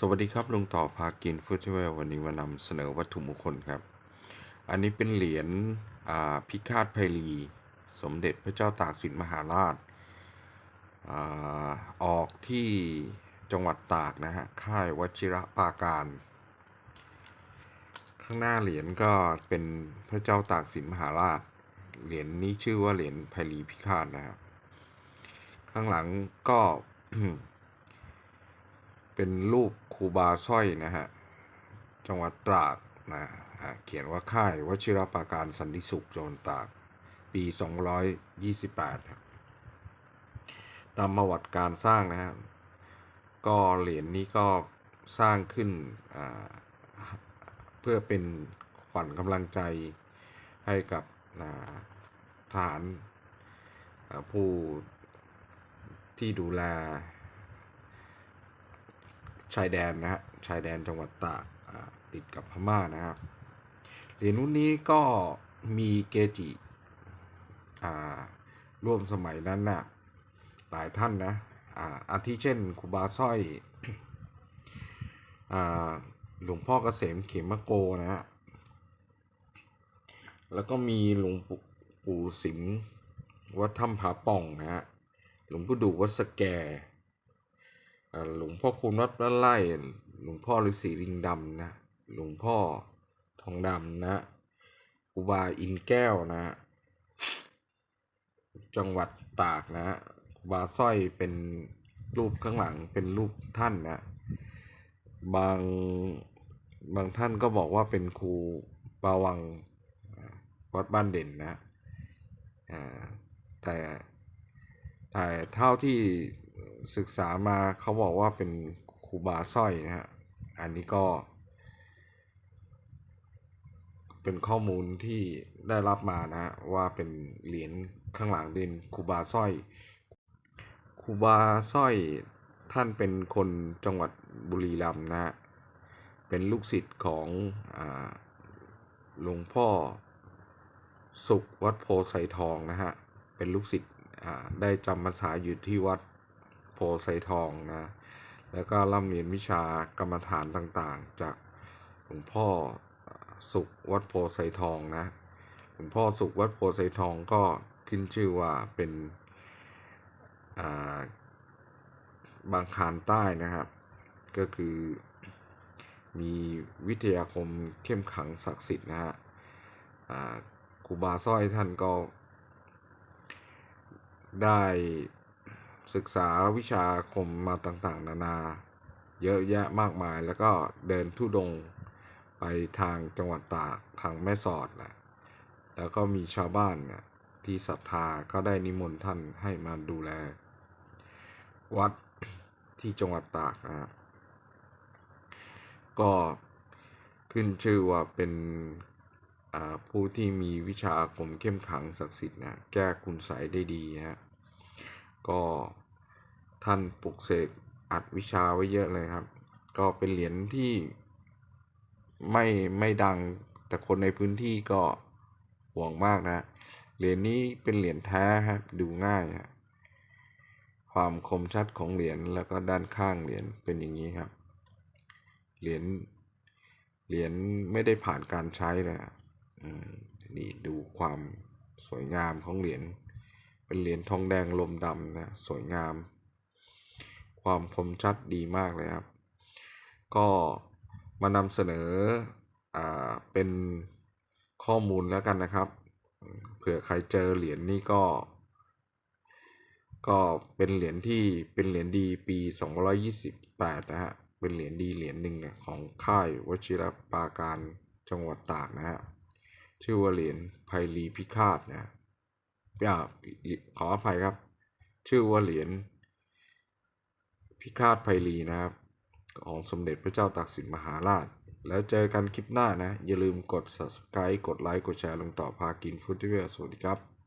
สวัสดีครับลุงต่อพากินฟู้ดเวลวันนี้มานำเสนอวัตถุมงคลครับ อันนี้เป็นเหรียญพิฆาตไพลี สมเด็จพระเจ้าตากสินมหาราชอออกที่จังหวัดตากนะฮะ ค่ายวชิระปาการ ข้างหน้าเหรียญก็เป็นพระเจ้าตากสินมหาราช เหรียญนี้ชื่อว่าเหรียญไพลีพิฆาตนะครับข้างหลังก็เป็นรูป ครูบาสร้อยนะฮะจังหวัดตราดนะเขียนว่าค่ายวชิรปราการสันติสุขจังหวัดตากปี 228ครับตามประวัติการสร้างนะฮะก็เหรียญนี้ก็สร้างขึ้นเพื่อเป็นขวัญกำลังใจให้กับอ่าทหารผู้ที่ดูแล ชายแดนนะฮะชายแดนจังหวัดตากอ่าติดกับพม่านะครับเหรียญรุ่นนี้ก็มีเกจิอ่าร่วมสมัยนั้นนะ่ะหลายท่านนะอ่าอาทิเช่นครูบาสร้อยอ่าหลวงพ่อเกษมเขมโกนะฮะแล้วก็มีหลวงปู่สิงห์วัดถ้ำผาป่องนะฮะหลวงพ่ดูวัดสแก หลวงพ่อคูณวัดบ้านไร่หลวงพ่อฤาษีลิงดำนะหลวงพ่อทองดำนะครูบาอินแก้วนะ จังหวัดตากนะครูบาสร้อยเป็นรูปข้างหลังเป็นรูปท่านนะ บางบางท่านก็บอกว่าเป็นครูปาวังวัดบ้านเด่นนะอ่าแต่แต่เท่าที่ ศึกษามาเขาบอกว่าเป็นครูบาสร้อยนะฮะ อันนี้ก็ เป็นข้อมูลที่ได้รับมานะฮะว่าเป็นเหรียญข้างหลังด่นครูบาสร้อยครูบาสร้อยท่านเป็นคนจังหวัดบุรีรัมย์นะฮะ เป็นลูกศิษย์ของหลวงพ่อสุขวัดโพไซทองนะฮะ เป็นลูกศิษย์ได้จำพรรษาอยู่ที่วัด โพไซทองนะ แล้วก็ร่ำเรียนวิชากรรมฐานต่างๆ จากหลวงพ่อสุขวัดโพไซทองนะ หลวงพ่อสุขวัดโพไซทองก็ขึ้นชื่อว่าเป็นาบางคานใต้นะครับ ก็คือมีวิทยาคมเข้มขังศักดิ์สิทธิ์นะฮะครูบาสร้อยท่านก็ได้ ศึกษาวิชาคมมาต่างๆ นานา เยอะแยะมากมายแล้วก็เดินทุดงไปทางจังหวัดตากทางแม่สอดแหละแล้วก็มีชาวบ้านเนี่ยที่ศรัทธาก็ได้นิมนต์ท่านให้มาดูแล วัดที่จังหวัดตากนะฮะก็ขึ้นชื่อว่าเป็นผู้ที่มีวิชาคมเข้มขังศักดิ์สิทธิ์นะแก้คุณไสยได้ดีฮะ ก็ท่านปลุกเสกอัดวิชาไว้เยอะเลยครับ ก็เป็นเหรียญที่ไม่ไม่ดังแต่คนในพื้นที่ก็ห่วงมากนะ เหรียญนี้เป็นเหรียญแท้ครับดูง่ายฮะความคมชัดของเหรียญแล้วก็ด้านข้างเหรียญเป็นอย่างนี้ครับ เหรียญเหรียญไม่ได้ผ่านการใช้เลยอะอืมนี่ดูความสวยงามของเหรียญ เป็นเหรียญทองแดงลมดำนะสวยงาม ความคมชัดดีมากเลยครับ ก็มานำเสนออ่าเป็นข้อมูลแล้วกันนะครับเผื่อใครเจอเหรียญนี่ก็ ก็เป็นเหรียญที่เป็นเหรียญดีปี 228 นะฮะ เป็นเหรียญดีเหรียญหนึ่งของค่ายวชิรปาการจังหวัดตากนะฮะ ชื่อว่าเหรียญไพลีพิฆาตนะ ขออภัยครับ ชื่อว่าเหรียญพิฆาตไพลีนะครับ ของสมเด็จพระเจ้าตากสินมหาราช แล้วเจอกันคลิปหน้านะ อย่าลืมกด subscribe กดไลค์ กดแชร์ลงต่อพากินฟู้ดเวลสวัสดีครับ